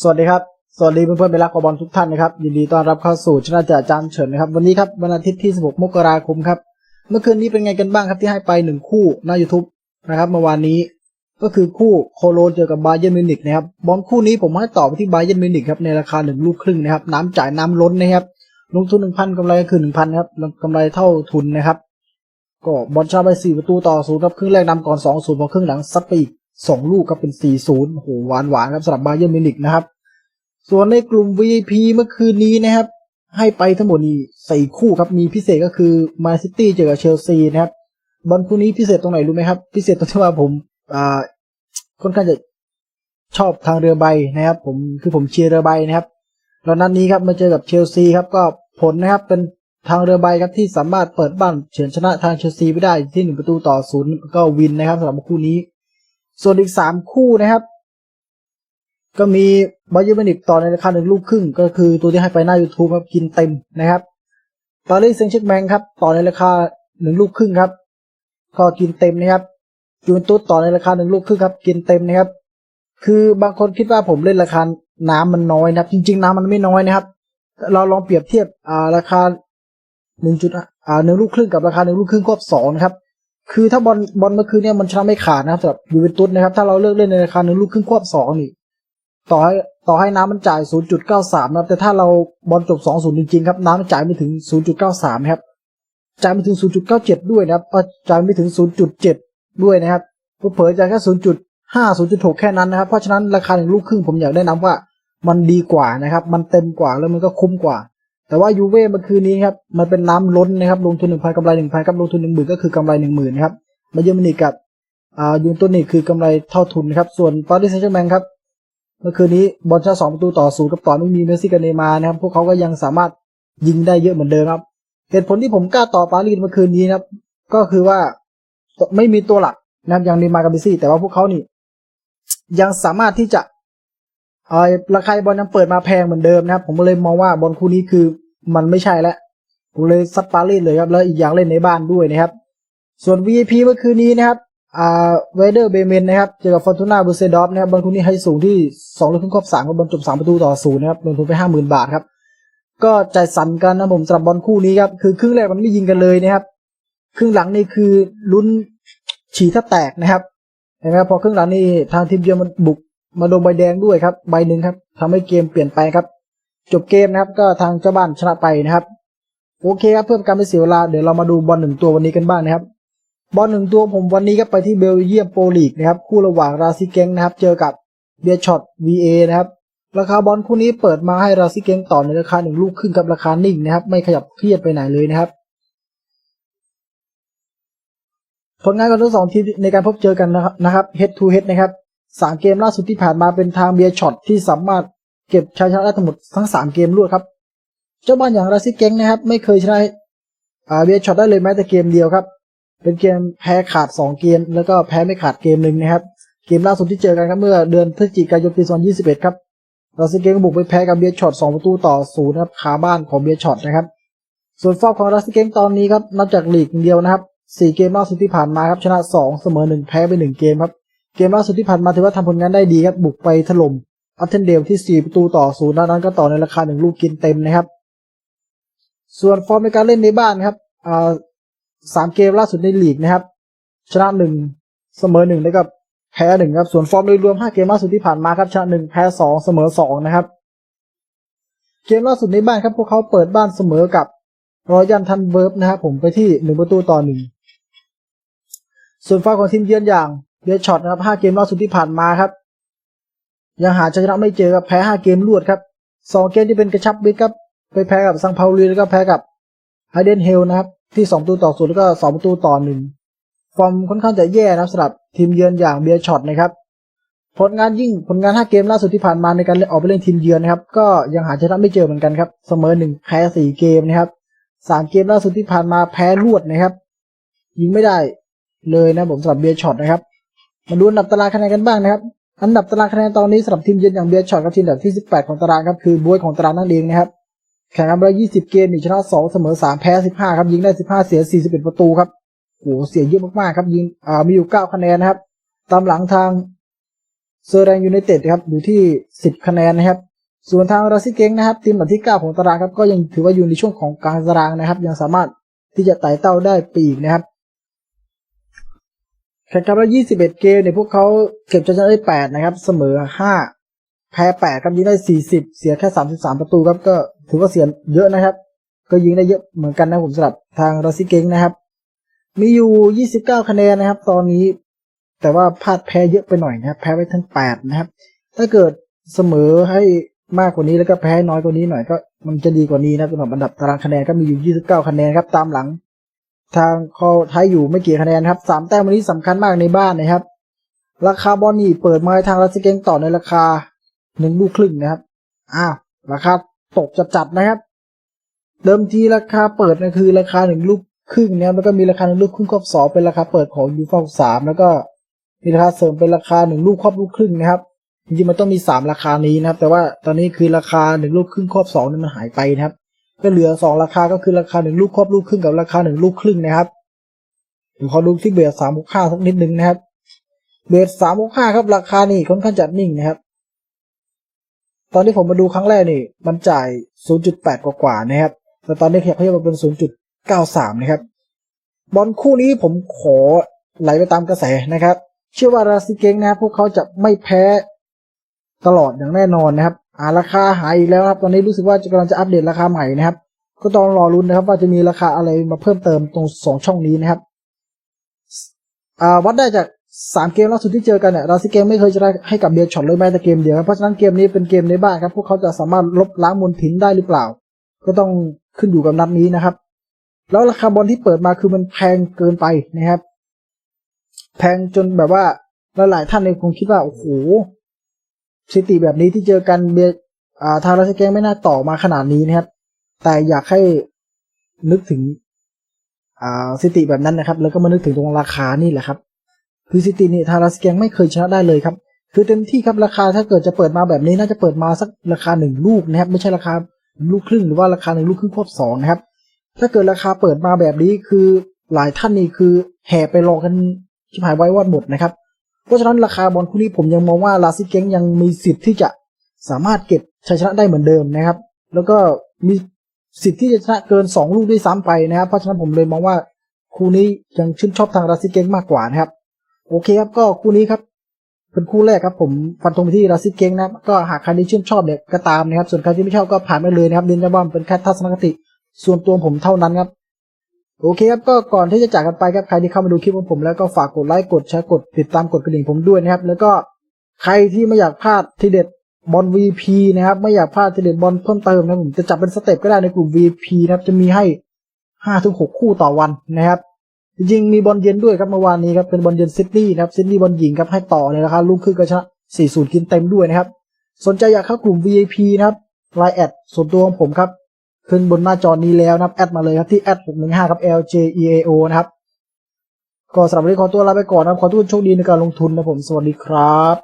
สวัสดีครับ สวัสดีเพื่อนๆเบลลักบอลทุกท่านนะครับ ยินดีต้อนรับเข้าสู่ช anel จ่าจานเฉินนะครับ วันนี้ครับวันอาทิตย์ที่ 16 มกราคมครับ เมื่อคืนนี้เป็นไงกันบ้างครับที่ให้ไปหนึ่งคู่หน้า YouTube นะครับเมื่อวานนี้ก็คือคู่โคโลนเจอกับบาเยนมิวนิกนะครับบอลคู่นี้ผมให้ต่อไปที่บาเยนมิวนิกครับในราคาหนึ่งลูกครึ่งนะครับ น้ำจ่ายน้ำล้นนะครับลงทุนหนึ่งพันกำไรก็คือหนึ่งพันครับกำไรเท่าทุนนะครับก็บอลชาไปสี่ประตูต่อศูนย์ครับครึ่งแรกนำก่อนสองศูนย์พอครึ่งหลังซัดไปอีก สองลูกครับเป็นสี่ศูนย์โหหวานหวานครับสำหรับบาเย r n นมินิกนะครับ ส่วนในกลุ่ม VIP เมื่อคืนนี้นะครับ ให้ไปทั้งหมดนี่สี่คู่ครับ มีพิเศษก็คือมาซิตี้เจอกับเชลซีนะครับ บอลคู่นี้พิเศษตรงไหนรู้ไหมครับ พิเศษตรงที่ว่าผมอ่าค่อนข้างจะชอบทางเรือใบนะครับ ผมคือผมเชียร์เรือใบนะครับแล้วนัดนี้ครับมาเจอกับเชลซีครับก็ผลนะครับเป็นทางเรือใบครับที่สามารถเปิดบ้านเฉือนชนะทางเชลซีไปได้ที่หนึ่งประตูต่อศูนย์ก็วินนะครับสำหรับคู่นี้ ส่วนอีกสามคู่นะครับ ก็มีบายอร์มิวนิกต่อในราคาหนึ่งลูกครึ่ง ก็คือตัวที่ให้ไปหน้า YouTube ครับกินเต็มนะครับปารีสเซงต์แชร์แมงครับ ต่อในราคาหนึ่งลูกครึ่งครับ ก็กินเต็มนะครับยูเวนตุสต่อในราคาหนึ่งลูกครึ่งครับ กินเต็มนะครับ คือบางคนคิดว่าผมเล่นราคาน้ำมันน้อยนะครับ จริง ๆ น้ำมันไม่น้อยนะครับ เราลองเปรียบเทียบอ่าราคาหนึ่งจุดอ่าหนึ่งลูกครึ่งกับราคาหนึ่งลูกครึ่งควบสองนะครับ คือถ้าบอลบอลเมื่อคืนเนี่ยมันชนะไม่ขาดนะครับสำหรับยูเวนตุสนะครับ ถ้าเราเลือกเล่นในราคาหนึ่งลูกครึ่งควบสองนี่ต่อให้ต่อให้น้ำมันจ่าย 0.93 นะครับ แต่ถ้าเราบอลจบ 2-0 จริงๆ ครับ น้ำมันจ่ายไม่ถึง 0.93นะครับ จ่ายไม่ถึง 0.97 ด้วยนะครับจ่ายไม่ถึง 0.7 ด้วยนะครับเผลอจ่ายแค่ 0.5 0.6 แค่นั้นนะครับ เพราะฉะนั้นราคาหนึ่งลูกครึ่งผมอยากได้นำว่า มันดีกว่านะครับ มันเต็มกว่าแล้วมันก็คุ้มกว่า แต่ว่ายูเว่เมื่อคืนนี้ครับมันเป็นน้ำล้นนะครับลงทุน1,000กำไร1,000ครับลงทุน10,000ก็คือกำไร10,000นครับมาเยอรมนีกับอ่ายูนตุสนี่คือกำไรเท่าทุนนะครับส่วนปารีสแซงต์แชร์แมงครับเมื่อคืนนี้บอลชนะสองประตูต่อศูนย์กับต่อไม่มีเมสซี่กับเนย์มาร์นะครับพวกเขาก็ยังสามารถยิงได้เยอะเหมือนเดิมครับ เหตุผลที่ผมกล้าต่อปารีสเมื่อคืนนี้นะครับ ก็คือว่าไม่มีตัวหลักนะครับอย่างเนย์มาร์กับเมสซี่ แต่ว่าพวกเขานี่ ยังสามารถที่จะเออราคาบอลยังเปิดมาแพงเหมือนเดิมนะครับ ผมเลยมองว่าบอลคู่นี้คือ มันไม่ใช่แล้วผมเลยซัดปารีสเลยครับ แล้วอีกอย่างเล่นในบ้านด้วยนะครับ ส่วน VIP เมื่อคืนนี้นะครับอ่าเวเดอร์เบเมนนะครับ เจอกับฟอร์ตูน่าบูเซดอฟนะครับบอลคู่นี้ให้สูงที่สองลูกครึ่งครอบสามกับบอลจบสามประตูต่อศูนย์นะครับลงทุนไปห้าหมื่นบาทครับ ก็ใจสั่นกันนะผมสำหรับบอลคู่นี้ครับ คือครึ่งแรกมันไม่ยิงกันเลยนะครับ ครึ่งหลังนี่คือลุ้นฉี่ถ้าแตกนะครับเห็นไหมครับพอครึ่งหลังนี่ทางทีมเยือนมันบุกมาโดนใบแดงด้วยครับ ใบหนึ่งครับทำให้เกมเปลี่ยนไปครับ จบเกมนะครับ ก็ทางเจ้าบ้านชนะไปนะครับ โอเคครับเพื่อการไม่เสียเวลาเดี๋ยวเรามาดูบอลหนึ่งตัววันนี้กันบ้างนะครับ บอลหนึ่งตัวผมวันนี้ก็ไปที่เบลเยียมโปรลีกนะครับ คู่ระหว่างราซิเกงนะครับ เจอกับเบียร์ช็อต VA นะครับราคาบอลคู่นี้เปิดมาให้ราซิเกงต่อในราคาหนึ่งลูกครึ่งกับราคานิ่งนะครับ ไม่ขยับเครียดไปไหนเลยนะครับผลงานของทั้งสองทีมในการพบเจอกันนะครับ head to head นะครับสามเกมล่าสุดที่ผ่านมาเป็นทางเบียร์ช็อตที่สามารถ เก็บชัยชนะได้ทั้งหมดทั้งสามเกมรวดครับ เจ้าบ้านอย่างราซิเก้งนะครับ ไม่เคยชนะอาเบียช็อตได้เลยแม้แต่เกมเดียวครับ เป็นเกมแพ้ขาด 2 เกม แล้วก็แพ้ไม่ขาดเกมหนึ่งนะครับ เกมล่าสุดที่เจอกันครับเมื่อเดือนพฤศจิกายนปี2021 ครับราซิเก้งบุกไปแพ้กับเบียช็อต2ประตูต่อศูนย์ครับขาบ้านของเบียช็อตนะครับ ส่วนฟอร์มของราซิเก้งตอนนี้ครับนับจากลีกเดียวนะครับ4เกมล่าสุดที่ผ่านมาครับชนะ2เสมอ1แพ้ไป1เกมครับเกมล่าสุดที่ผ่านมาถือว่าทำผลงานได้ดีครับบุกไปถล่ม อัตเทนเดลที่ 4 ประตูต่อศูนย์นั้นก็ต่อในราคา 1 ลูกกินเต็มนะครับ ส่วนฟอร์มในการเล่นในบ้านครับอ่าสามเกมล่าสุดในลีกนะครับ ชนะหนึ่งเสมอหนึ่งแล้วก็แพ้หนึ่งครับ ส่วนฟอร์มโดยรวมห้าเกมล่าสุดที่ผ่านมาครับชนะหนึ่งแพ้สองเสมอสองนะครับ เกมล่าสุดในบ้านครับพวกเขาเปิดบ้านเสมอกับรอยันทันเบิร์ฟนะครับผมไปที่หนึ่งประตูต่อหนึ่งส่วนฝ่ายของทีมเยือนอย่างเบียร์ช็อตนะครับห้าเกมล่าสุดที่ผ่านมาครับ ยังหาชนะไม่เจอครับแพ้ห้าเกมรวดครับสองเกมที่เป็นกระชับบิดครับไปแพ้กับซังเปาลีแล้วก็แพ้กับไฮเดนเฮลนะครับที่สองประตูต่อศูนย์แล้วก็สองประตูต่อหนึ่งฟอร์มค่อนข้างจะแย่นะครับสำหรับทีมเยือนอย่างเบียร์ช็อตนะครับผลงานยิ่งผลงาน 5 เกมล่าสุดที่ผ่านมาในการออกไปเล่นทีมเยือนนะครับ ก็ยังหาชนะไม่เจอเหมือนกันครับ เสมอหนึ่งแพ้สี่เกมนะครับสามเกมล่าสุดที่ผ่านมาแพ้รวดนะครับ ยิงไม่ได้เลยนะผมสำหรับเบียร์ช็อตนะครับ มาดูอันดับตารางคะแนนกันบ้างนะครับ อันดับตารางคะแนนตอนนี้สำหรับทีมเยือนอย่างเบียร์ช็อตกับทีมอันดับที่ 18 ของตารางครับคือบวยของตารางนั่นเองนะครับแข่งกันไปแล้ว20 เกมนี่ชนะ 2 เสมอ 3 แพ้ 15 ครับยิงได้ 15 เสีย 41 ประตูครับโอ้โหเสียเยอะมากๆครับยิงอ่ามีอยู่ 9 คะแนนนะครับ ตามหลังทางเซอร์แรงยูไนเต็ดครับอยู่ที่ 10 คะแนนนะครับ ส่วนทางราซิเกงนะครับทีมอันดับที่ 9 ของตารางครับก็ยังถือว่าอยู่ในช่วงของกลางตารางนะครับ ยังสามารถที่จะไต่เต้าได้ปีกนะครับ แข่งกันแล้ว21เกมเนี่ยพวกเขาเก็บชนะได้8นะครับ เสมอ5แพ้8ครับยิงได้40เสียแค่33ประตูครับก็ถือว่าเสียเยอะนะครับ ก็ยิงได้เยอะเหมือนกันนะผมสำหรับทางราซิเกงนะครับ มีอยู่29คะแนนนะครับ ตอนนี้ แต่ว่าพลาดแพ้เยอะไปหน่อยนะครับ แพ้ไปทั้ง8นะครับ ถ้าเกิดเสมอให้มากกว่านี้แล้วก็แพ้น้อยกว่านี้หน่อยก็มันจะดีกว่านี้นะสำหรับอันดับตารางคะแนนก็มีอยู่ 29 คะแนนครับ ตามหลัง ทางคอท้ายอยู่ไม่กี่คะแนนครับสามแต้มวันนี้สำคัญมากในบ้านนะครับ ราคาบอลนี่เปิดมาทางรัสเกงต่อในราคาหนึ่งลูกครึ่งนะครับอ้าวราคาตกจัดๆนะครับ เดิมทีราคาเปิดนะคือราคาหนึ่งลูกครึ่งนะครับแล้วก็มีราคาหนึ่งลูกครึ่งครอบสองเป็นราคาเปิดของยูฟ่าสามแล้วก็มีราคาเสริมเป็นราคาหนึ่งลูกครอบลูกครึ่งนะครับจริงๆมันต้องมีสามราคานี้นะครับ แต่ว่าตอนนี้คือราคาหนึ่งลูกครึ่งครอบสองนี่มันหายไปนะครับ ก็เหลือสองราคาก็คือราคาหนึ่งลูกครอบลูกครึ่งกับราคาหนึ่งลูกครึ่งนะครับผมขอดูที่เบสสามหกห้าสักนิดนึงนะครับ เบสสามหกห้าครับ ราคานี่ค่อนข้างจัดนิ่งนะครับ ตอนที่ผมมาดูครั้งแรกนี่ มันจ่ายศูนย์จุดแปดกว่าๆนะครับ แต่ตอนนี้ขยับขยับมาเป็นศูนย์จุดเก้าสามนะครับ บอลคู่นี้ผมขอไหลไปตามกระแสนะครับ เชื่อว่าราซิเกงนะครับ พวกเขาจะไม่แพ้ตลอดอย่างแน่นอนนะครับ อ่าราคาหายอีกแล้วครับ ตอนนี้รู้สึกว่าจะกำลังจะอัปเดตราคาใหม่นะครับ ก็ต้องรอรุ้นนะครับ ว่าจะมีราคาอะไรมาเพิ่มเติมตรงสองช่องนี้นะครับอ่าวัดได้จากสามเกมล่าสุดที่เจอกันเนี่ยราซิเกมไม่เคยจะได้ให้กับเบียร์ช็อตเลยแม้แต่เกมเดียวครับเพราะฉะนั้นเกมนี้เป็นเกมในบ้านครับ พวกเขาจะสามารถลบล้างมลทินได้หรือเปล่า ก็ต้องขึ้นอยู่กับนัดนี้นะครับ แล้วราคาบอลที่เปิดมาคือมันแพงเกินไปนะครับ แพงจนแบบว่าหลายๆท่านเนี่ยคงคิดว่าโอ้โห สถิติแบบนี้ที่เจอกันเบียาทางราซิเกมไม่น่าต่อมาขนาดนี้นะครับ แต่อยากให้นึกถึงสถิติแบบนั้นนะครับ แล้วก็มานึกถึงตรงราคานี่แหละครับ คือสถิตินี่ทาราสแกงไม่เคยชนะได้เลยครับ คือเต็มที่ครับราคาถ้าเกิดจะเปิดมาแบบนี้น่าจะเปิดมาสักราคาหนึ่งลูกนะครับ ไม่ใช่ราคาลูกครึ่งหรือว่าราคาหนึ่งลูกครึ่งครอบสองนะครับ ถ้าเกิดราคาเปิดมาแบบนี้คือหลายท่านนี่คือแห่ไปรอกันชิบหายไว้วอดหมดนะครับ เพราะฉะนั้นราคาบอลคู่นี้ผมยังมองว่าลาซิเก้งยังมีสิทธิ์ที่จะสามารถเก็บชัยชนะได้เหมือนเดิมนะครับ แล้วก็มีสิทธิ์ที่จะชนะเกินสองลูกด้วยซ้ำไปนะครับ เพราะฉะนั้นผมเลยมองว่าคู่นี้ยังชื่นชอบทางลาซิเก้งมากกว่านะครับ โอเคครับก็คู่นี้ครับเป็นคู่แรกครับผมฟันธงไปที่ราซิเก้งนะครับก็หากใครที่ชื่นชอบเนี่ยก็ตามนะครับ ส่วนใครที่ไม่ชอบก็ผ่านไปเลยนะครับเรียนย้ำว่ามันเป็นแค่ทัศนคติ ส่วนตัวผมเท่านั้นครับ โอเคครับก็ก่อนที่จะจากกันไปครับใครที่เข้ามาดูคลิปของผมแล้วก็ฝากกดไลค์กดแชร์กดติดตามกดกระดิ่งผมด้วยนะครับ แล้วก็ใครที่ไม่อยากพลาดทีเด็ดบอล VP นะครับ ไม่อยากพลาดทีเด็ดบอลเพิ่มเติมนะผมจะจับเป็นสเต็ปก็ได้ในกลุ่ม VP นะครับจะมีให้ห้าถึงหกคู่ต่อวันนะครับ จริงๆมีบอลเย็นด้วยครับเมื่อวานนี้ครับเป็นบอลเย็นซิดนีย์นะครับซิดนีย์บอลหญิงครับให้ต่อในราคาลูกครึ่งกระชนะ40กินเต็มด้วยนะครับ สนใจอยากเข้ากลุ่ม VIP นะครับไลน์แอดส่วนตัวของผมครับ ขึ้นบนหน้าจอนี้แล้วนะครับแอดมาเลยครับที่แอดหกหนึ่งห้าครับ LJEAO นะครับ ก็สำหรับวันนี้ขอตัวลาไปก่อนนะครับ ขอทุกคนโชคดีในการลงทุนนะผม สวัสดีครับ